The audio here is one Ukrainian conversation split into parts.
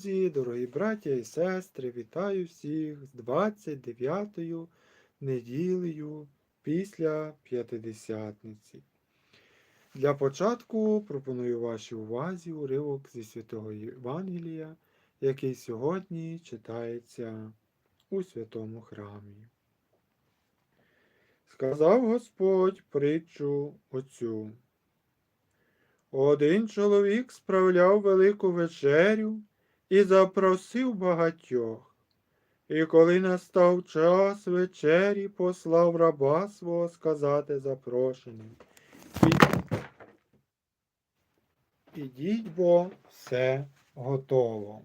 Друзі, дорогі браття і сестри, вітаю всіх з 29-ю неділею після П'ятидесятниці. Для початку пропоную вашій увазі уривок зі Святого Євангелія, який сьогодні читається у святому храмі. Сказав Господь притчу оцю. Один чоловік справляв велику вечерю і запросив багатьох. І коли настав час вечері, послав раба свого сказати запрошеним. Ідіть, бо все готово.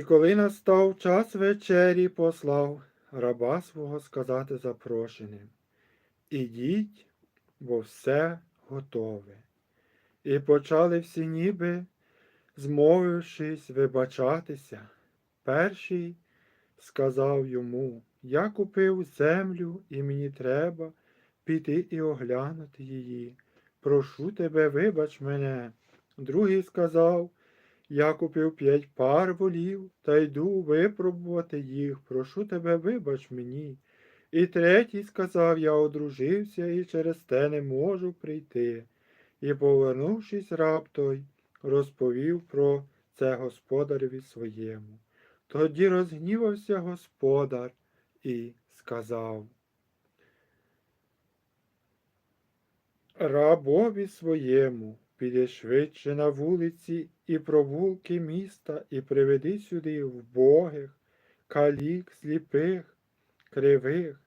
І коли настав час вечері, послав раба свого сказати запрошеним. Ідіть, бо все готове. І почали всі ніби, змовившись, вибачатися. Перший сказав йому, я купив землю, і мені треба піти і оглянути її. Прошу тебе, вибач мене. Другий сказав, я купив п'ять пар волів та йду випробувати їх. Прошу тебе, вибач мені. І третій сказав, я одружився і через те не можу прийти. І, повернувшись раб той, розповів про це господареві своєму. Тоді розгнівався господар і сказав. Рабові своєму, піди швидше на вулиці і провулки міста, і приведи сюди вбогих, калік, сліпих, кривих,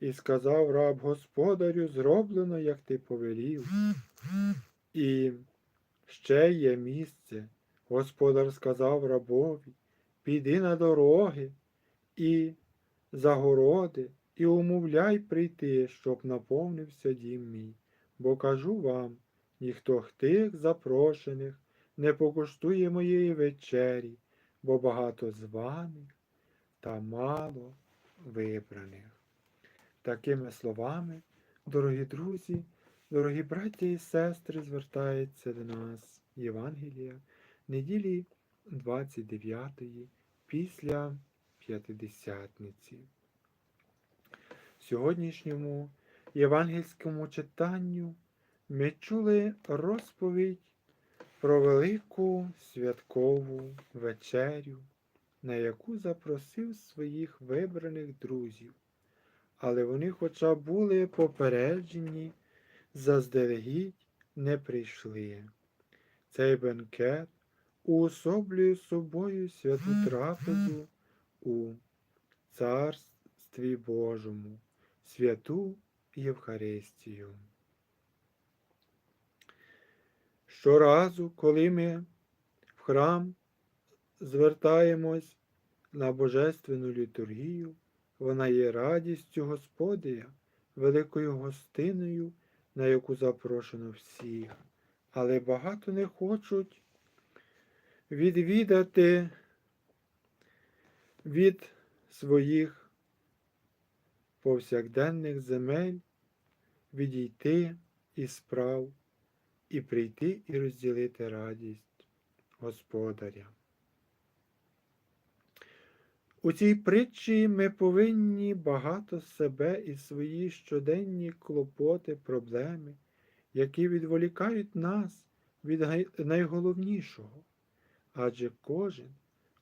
і сказав раб господарю, зроблено, як ти повелів. І ще є місце. Господар сказав рабові, піди на дороги і загороди, і умовляй прийти, щоб наповнився дім мій. Бо кажу вам, ніхто тих запрошених не покуштує моєї вечері, бо багато званих та мало вибраних. Такими словами, дорогі друзі, дорогі браття і сестри, звертається до нас Євангелія неділі 29 після П'ятидесятниці. В сьогоднішньому євангельському читанню ми чули розповідь про велику святкову вечерю, на яку запросив своїх вибраних друзів, але вони, хоча були попереджені, заздалегідь не прийшли. Цей бенкет уособлює собою святу трапезу у Царстві Божому, святу Євхаристію. Щоразу, коли ми в храм звертаємось на Божественну літургію, вона є радістю Господія, великою гостиною, на яку запрошено всіх, але багато не хочуть відвідати від своїх повсякденних земель, відійти із справ і прийти і розділити радість Господаря. У цій притчі ми повинні багато себе і свої щоденні клопоти, проблеми, які відволікають нас від найголовнішого. Адже кожен,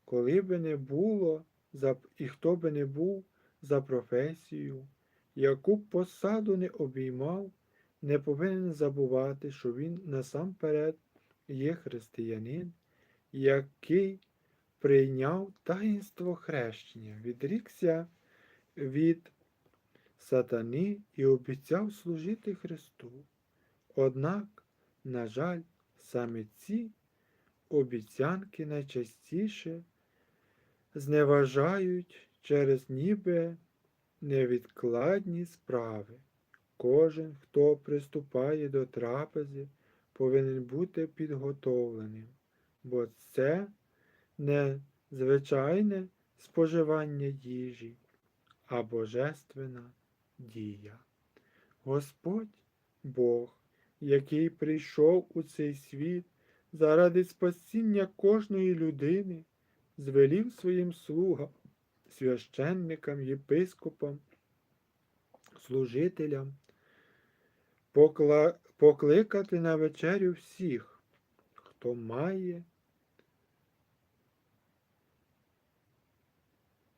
коли би не було і хто би не був за професію, яку б посаду не обіймав, не повинен забувати, що він насамперед є християнин, який прийняв таїнство хрещення, відрікся від сатани і обіцяв служити Христу. Однак, на жаль, саме ці обіцянки найчастіше зневажають через ніби невідкладні справи. Кожен, хто приступає до трапези, повинен бути підготовленим, бо це не звичайне споживання їжі, а божественна дія. Господь Бог, який прийшов у цей світ заради спасіння кожної людини, звелів своїм слугам, священникам, єпископам, служителям покла- покликати на вечерю всіх, хто має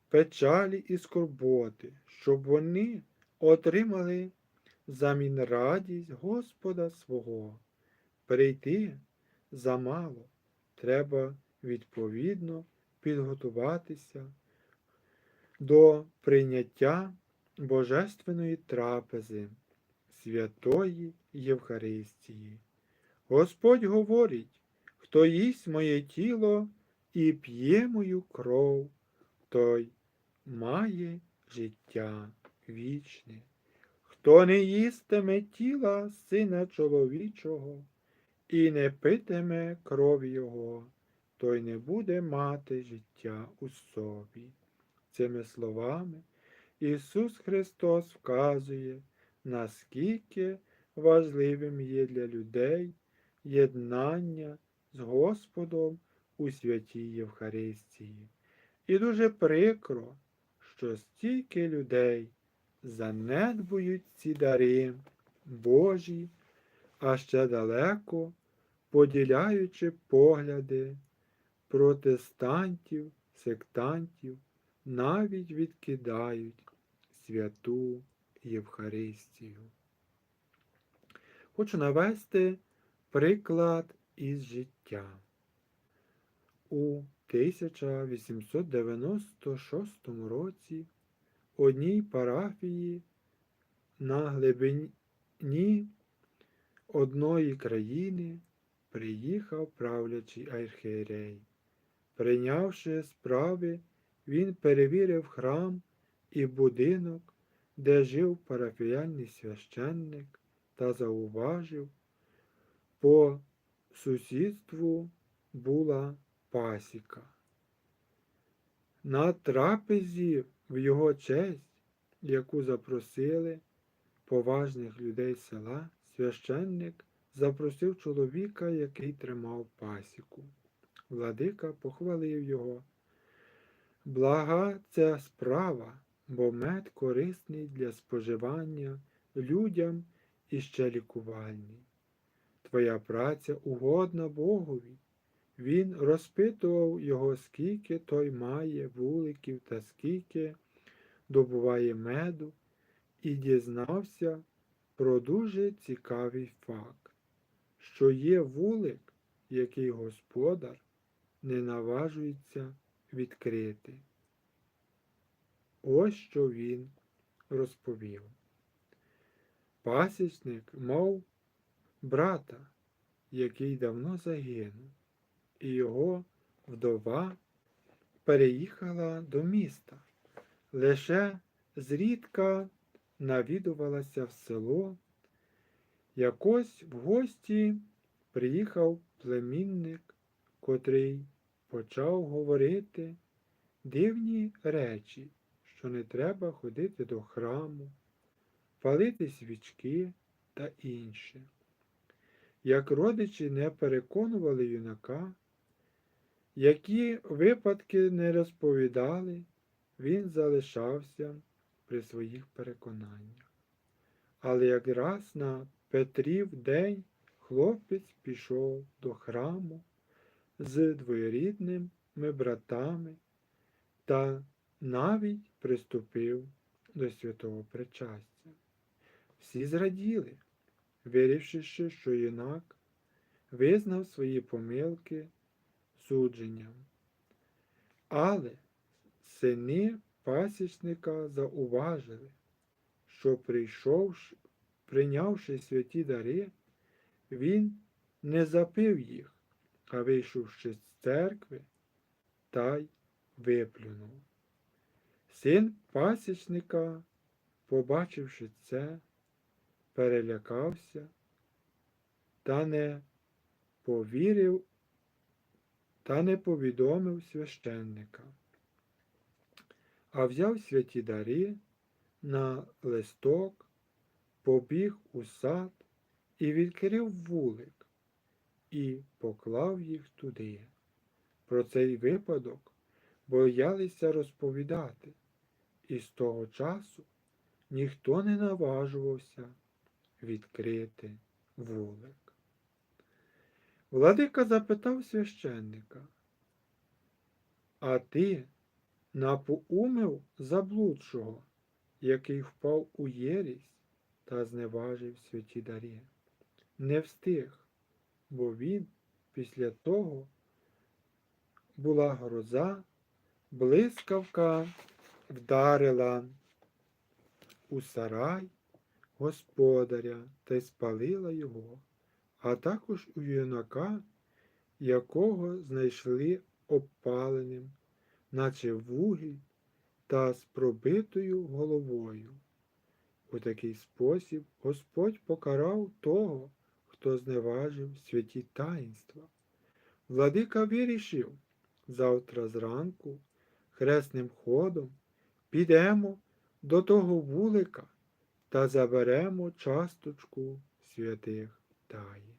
печалі і скорботи, щоб вони отримали замін радість Господа свого. Прийти замало, треба відповідно підготуватися до прийняття Божественної трапези, святої Євхаристії. Господь говорить, хто їсть моє тіло і п'є мою кров, той має життя вічне. Хто не їстиме тіла сина чоловічого і не питиме крові його, той не буде мати життя у собі. Цими словами Ісус Христос вказує, наскільки важливим є для людей єднання з Господом у святій Євхаристії. І дуже прикро, що стільки людей занедбують ці дари Божі, а ще далеко поділяючи погляди протестантів, сектантів, навіть відкидають святу Євхаристію. Хочу навести приклад із життя. У 1896 році одній парафії на глибині одної країни приїхав правлячий архієрей. Прийнявши справи, він перевірив храм і будинок, де жив парафіяльний священник, та зауважив, по сусідству була пасіка. На трапезі в його честь, яку запросили поважних людей села, священник запросив чоловіка, який тримав пасіку. Владика похвалив його. Блага ця справа, бо мед корисний для споживання людям і ще лікувальний. Твоя праця угодна Богові. Він розпитував його, скільки той має вуликів та скільки добуває меду, і дізнався про дуже цікавий факт, що є вулик, який господар не наважується відкрити. Ось що він розповів. Пасічник мав брата, який давно загинув, і його вдова переїхала до міста. Лише зрідка навідувалася в село. Якось в гості приїхав племінник, котрий почав говорити дивні речі, що не треба ходити до храму, палити свічки та інше. Як родичі не переконували юнака, які випадки не розповідали, він залишався при своїх переконаннях. Але якраз на Петрів день хлопець пішов до храму з двоєрідними братами та навіть приступив до святого причастя. Всі зраділи, вирішивши, що юнак визнав свої помилки судженням. Але сини пасічника зауважили, що прийшовши, прийнявши святі дари, він не запив їх, а вийшовши з церкви, та й виплюнув. Син пасічника побачивши це, перелякався та не повірив та не повідомив священника, а взяв святі дари на листок, побіг у сад і відкрив вулик і поклав їх туди. Про цей випадок боялися розповідати, і з того часу ніхто не наважувався відкрити вулик. Владика запитав священника, а ти напоумив заблудшого, який впав у єрість та зневажив святі дарі? Не встиг, бо він після того була гроза, блискавка вдарила у сарай господаря та й спалила його, а також у юнака, якого знайшли обпаленим, наче вугіль та з пробитою головою. У такий спосіб Господь покарав того, хто зневажив святі таїнства. Владика вирішив, завтра зранку хресним ходом підемо до того вулика та заберемо часточку святих таїн.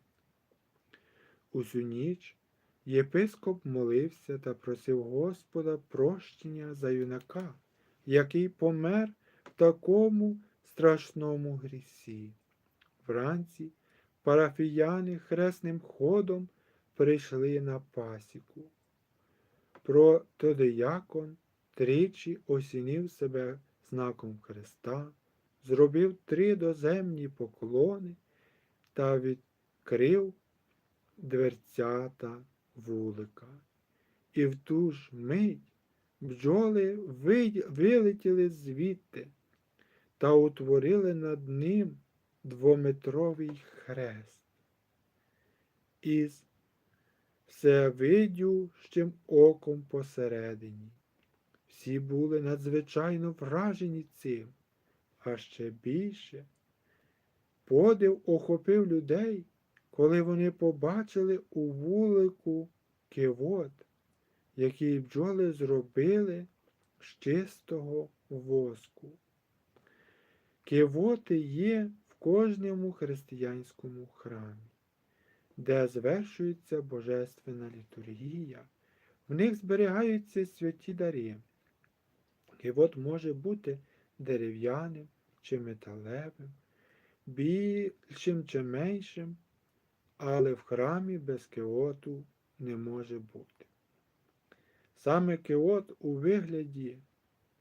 Усю ніч єпископ молився та просив Господа прощення за юнака, який помер в такому страшному грісі. Вранці парафіяни хресним ходом прийшли на пасіку. Протодиякон тричі осінив себе знаком Христа, зробив три доземні поклони та відкрив дверцята вулика. І в ту ж мить бджоли вилетіли звідти та утворили над ним двометровий хрест із всевидющим оком посередині. Всі були надзвичайно вражені цим, а ще більше подив охопив людей, коли вони побачили у вулику кивот, який бджоли зробили з чистого воску. Кивоти є в кожному християнському храмі, де звершується божественна літургія, в них зберігаються святі дари. Кивот може бути дерев'яним чи металевим, більшим чи меншим, але в храмі без киоту не може бути. Саме киот у вигляді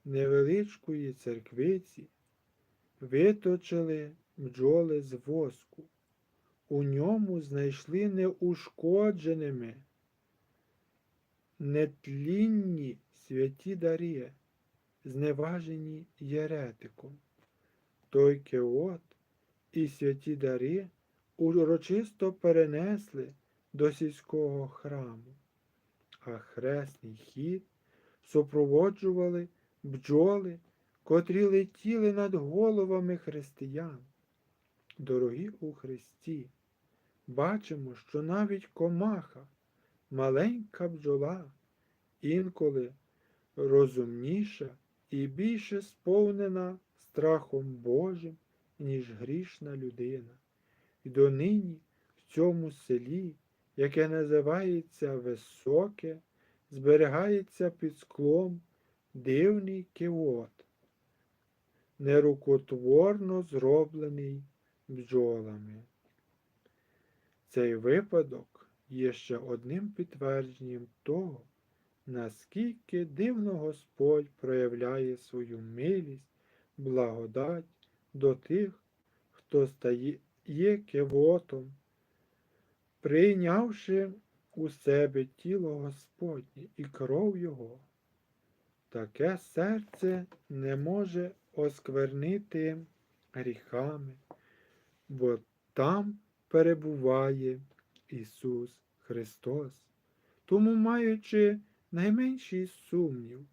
невеличкої церквиці виточили бджоли з воску. У ньому знайшли неушкодженими нетлінні святі дари, зневажені єретиком. Той кеот і святі дари урочисто перенесли до сільського храму, а хресний хід супроводжували бджоли, котрі летіли над головами християн. Дорогі у Христі, бачимо, що навіть комаха, маленька бджола, інколи розумніша і більше сповнена страхом Божим, ніж грішна людина. І донині в цьому селі, яке називається Високе, зберігається під склом дивний кивот, нерукотворно зроблений бджолами. Цей випадок є ще одним підтвердженням того, наскільки дивно Господь проявляє свою милість, благодать до тих, хто стає кивотом, прийнявши у себе тіло Господнє і кров Його. Таке серце не може осквернити гріхами, бо там перебуває Ісус Христос. Тому, маючи найменший сумнів,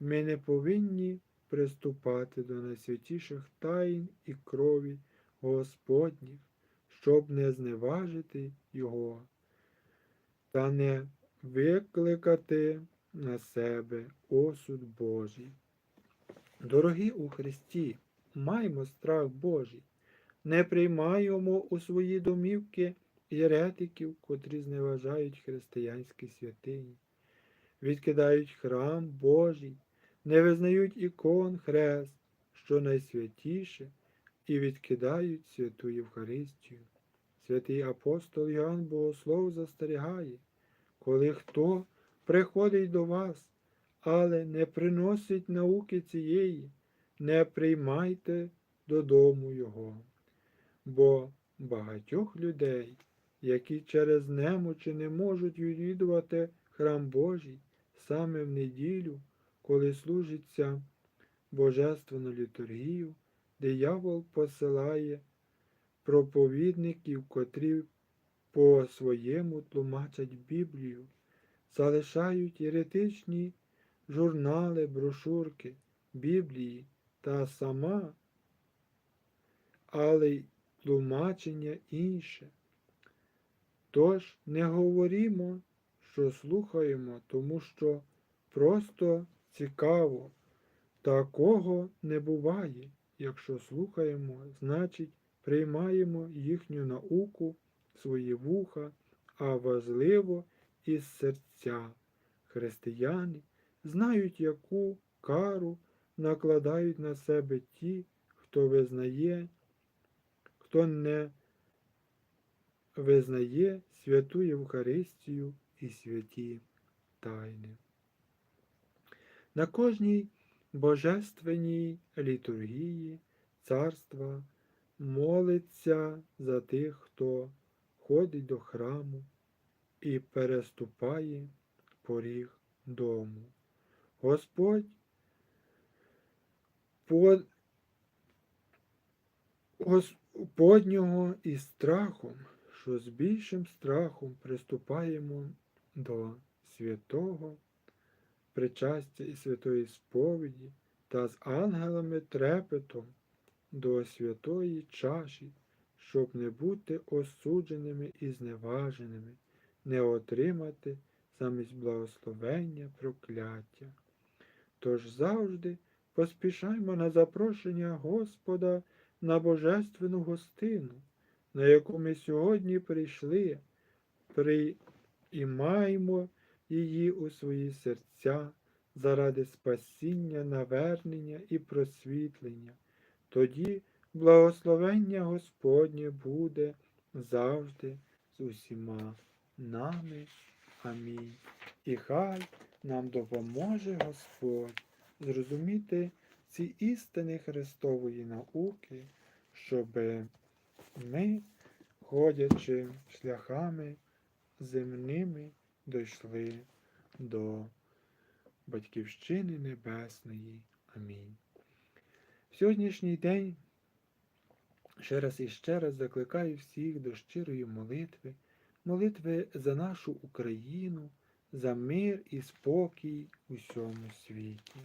ми не повинні приступати до найсвятіших таїн і крові Господніх, щоб не зневажити Його та не викликати на себе осуд Божий. Дорогі у Христі, маймо страх Божий, не приймаємо у свої домівки єретиків, котрі зневажають християнські святині, відкидають храм Божий, не визнають ікон хрест, що найсвятіше, і відкидають святу Євхаристію. Святий апостол Іоанн Богослов застерігає, коли хто приходить до вас, але не приносить науки цієї, не приймайте додому його. Бо багатьох людей, які через немочі не можуть відвідувати храм Божий саме в неділю, коли служиться божественну літургію, диявол посилає проповідників, котрі по своєму тлумачать Біблію, залишають єретичні журнали, брошурки, Біблії та сама, але й тлумачення інше. Тож не говоримо, що слухаємо, тому що просто цікаво. Такого не буває. Якщо слухаємо, значить приймаємо їхню науку, свої вуха, а важливо із серця. Християни знають, яку кару накладають на себе ті, хто визнає, хто не визнає святу Євхаристію і святі тайни. На кожній божественній літургії царства молиться за тих, хто ходить до храму і переступає поріг дому. Господь под... Господнього із страхом, що з більшим страхом приступаємо до святого причастя і святої сповіді та з ангелами трепетом до святої чаші, щоб не бути осудженими і зневаженими, не отримати замість благословення прокляття. Тож завжди поспішаймо на запрошення Господа на божественну гостину, на яку ми сьогодні прийшли, приймаємо її у свої серця заради спасіння, навернення і просвітлення. Тоді благословення Господнє буде завжди з усіма нами. Амінь. І хай нам допоможе Господь зрозуміти ці істини Христової науки, щоб ми, ходячи шляхами земними, дійшли до Батьківщини Небесної. Амінь. В сьогоднішній день ще раз і ще раз закликаю всіх до щирої молитви, молитви за нашу Україну, за мир і спокій у всьому світі.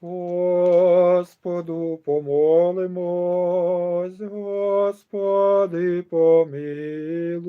Господу помолимось, Господи помилуй.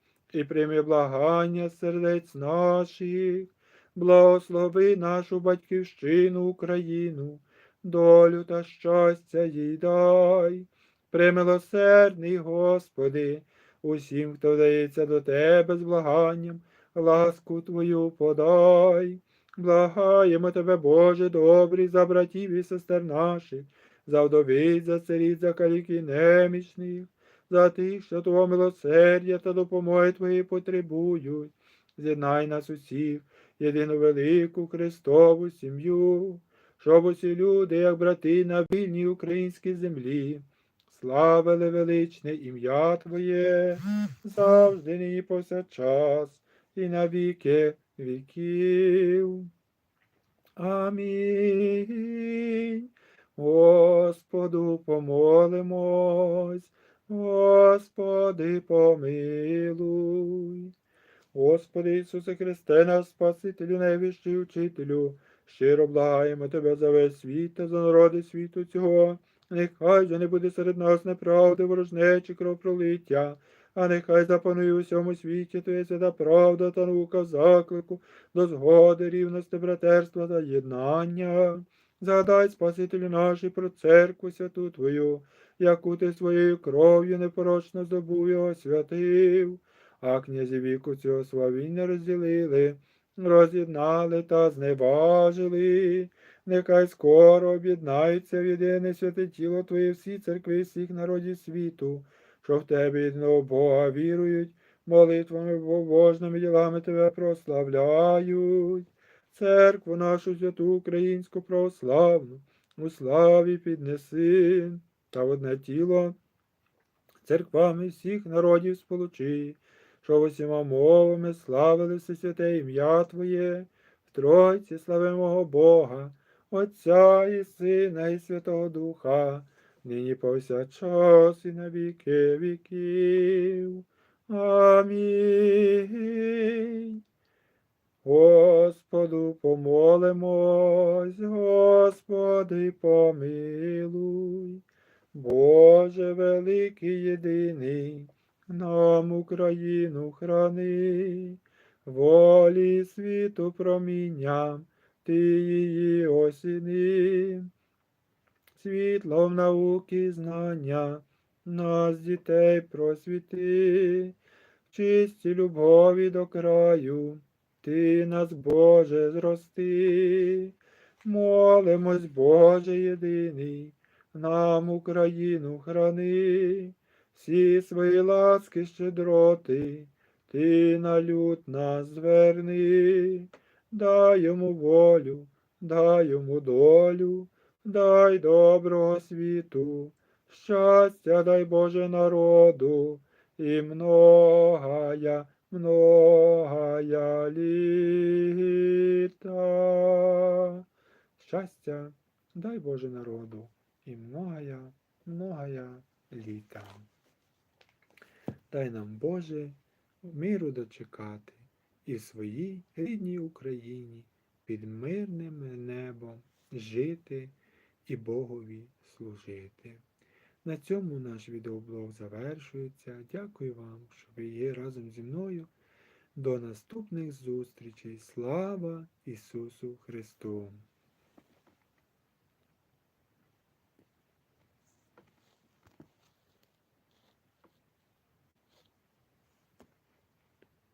і прийми благання сердець наших, благослови нашу батьківщину Україну, долю та щастя їй дай. Примилосердний, Господи, усім, хто вдається до Тебе з благанням, ласку Твою подай. Благаємо Тебе, Боже добрий, за братів і сестер наших, за вдовиць, за царів, за каліки немічних, за тих, що Твого милосердя та допомоги Твої потребують. З'єднай нас усіх, єдину велику Христову сім'ю, щоб усі люди, як брати на вільній українській землі, славили величне ім'я Твоє, завжди нині повсякчас, і на віки віків. Амінь. Господу помолимось, Господи помилуй. Господи Ісусе Христе, наш Спасителю, найвищий учителю, щиро благаємо Тебе за весь світ та за народи світу цього. Нехай же не буде серед нас неправди, ворожнечі, кровопролиття, а нехай запанує у всьому світі Твоя свята правда та наука заклику, до згоди, рівності, братерства та єднання. Задай, Спасителю нашій про церкву святу Твою, яку ти своєю кров'ю непорочно здобув і освятив, а князі віку цього славіння розділили, роз'єднали та зневажили. Нехай скоро об'єднаються в єдине святе тіло Твоє всі церкви всіх народів світу, що в Тебе єдиного Бога вірують, молитвами побожними ділами Тебе прославляють. Церкву нашу святу українську православну, у славі піднеси, та в одне тіло церквами всіх народів сполучи, що усіма мовами славили все святе ім'я Твоє, в Тройці славимого Бога, Отця і Сина, і Святого Духа, нині повсякчас і на віки віків. Амінь. Господу помолимось, Господи помилуй, Боже великий єдиний, нам Україну храни, волі світу промінням, ти її осіни, світлом науки знання, нас дітей просвіти, в чистій любові до краю. Ти нас, Боже, зрости, молимось, Боже єдиний, нам Україну храни, всі свої ласки щедроти, ти на люд нас зверни, дай йому волю, дай йому долю, дай доброго світу, щастя дай Боже народу, і многая многая літа. Щастя, дай Боже народу і многая, многая літа. Дай нам, Боже, миру дочекати і в своїй рідній Україні під мирним небом жити і Богові служити. На цьому наш відеоблог завершується. Дякую вам, що ви є разом зі мною. До наступних зустрічей. Слава Ісусу Христу!